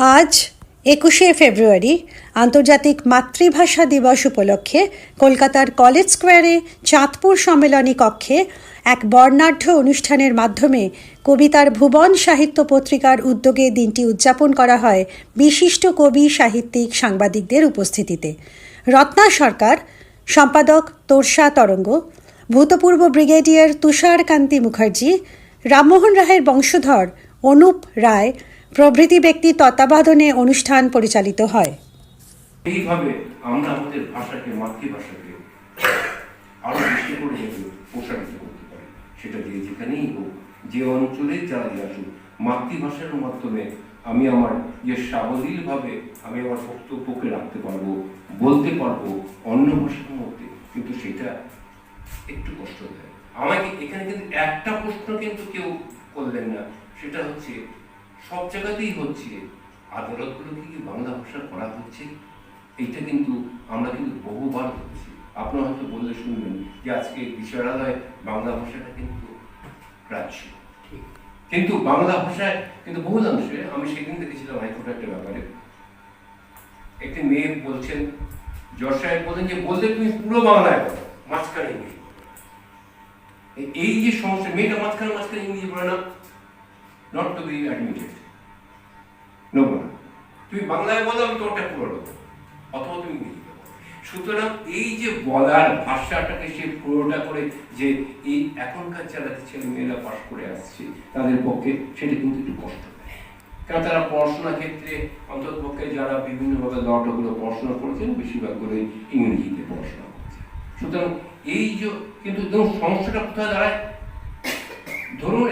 আজ একুশে ফেব্রুয়ারি আন্তর্জাতিক মাতৃভাষা দিবস উপলক্ষে কলকাতার কলেজ স্কোয়ারে চাঁদপুর সম্মেলনী কক্ষে এক বর্ণাঢ্য অনুষ্ঠানের মাধ্যমে কবিতার ভুবন সাহিত্য পত্রিকার উদ্যোগে দিনটি উদযাপন করা হয় বিশিষ্ট কবি, সাহিত্যিক, সাংবাদিকদের উপস্থিতিতে। রত্না সরকার, সম্পাদক তোরসা তরঙ্গ, ভূতপূর্ব ব্রিগেডিয়ার তুষারকান্তি মুখার্জি, রামমোহন রায়ের বংশধর অনুপ রায় প্রভৃতি ব্যক্তির তত্ত্বাবধানে অনুষ্ঠান পরিচালিত হয়। এইভাবে আমরা আমাদের ভাষাকে মাতৃভাষাকে আরও বেশি করে প্রসারিত করতে পারি, সেটা যে যেখানেই হোক, যে অঞ্চলে যারা আসুক, মাতৃভাষার মাধ্যমে আমি আমার যে সাবলীলভাবে আমি আমার বক্তব্যকে রাখতে পারব, বলতে পারব অন্য ভাষার মধ্যে, কিন্তু সেটা একটু কষ্ট দেয়। আমাকে এখানে কিন্তু একটা প্রশ্ন কিন্তু কেউ করলেন না, সেটা হচ্ছে সব জায়গাতেই হচ্ছে। আদালতগুলো কি বাংলা ভাষা করা হচ্ছে। এইটা কিন্তু আমরা কিন্তু বহুবার হচ্ছে আপনারা হয়তো বললে শুনবেন যে আজকে বিচারালয় বাংলা ভাষাটা কিন্তু গ্রাহ্য কিন্তু বাংলা ভাষায় কিন্তু বহুলাংশে আমি সেদিন দেখেছিলাম হাইকোর্টের একটা ব্যাপারে। একটি মেয়ে বলছেন, জজ সাহেব বলেন যে, বললে তুমি পুরো বাংলায় বলো, মাঝখানে ইংরেজি এই- এই যে সমস্যা, মেয়েটা মাঝখানে মাঝখানে ইংরেজি বলে না। Not to be admitted no না তুমি বাংলায় বলো আমি তোমারটা পুরো দেবো। অথবা তুমি ইংরেজি বলো। সুতরাং এই যে বলার ভাষাটাকে সে পুরোটা করে যে এই এখনকার যারা ছেলে মেয়েরা পাশ করে আসছে তাদের পক্ষে সেটা কিন্তু একটু কষ্ট কারণ তারা পড়াশোনার ক্ষেত্রে অন্তত পক্ষে যারা বিভিন্নভাবে লটগুলো পড়াশোনা করেছেন বেশিরভাগগুলোই ইংরেজিতে পড়াশোনা করেছে। সুতরাং এই যে কিন্তু সমস্যাটা কোথায় দাঁড়ায়? ধরুন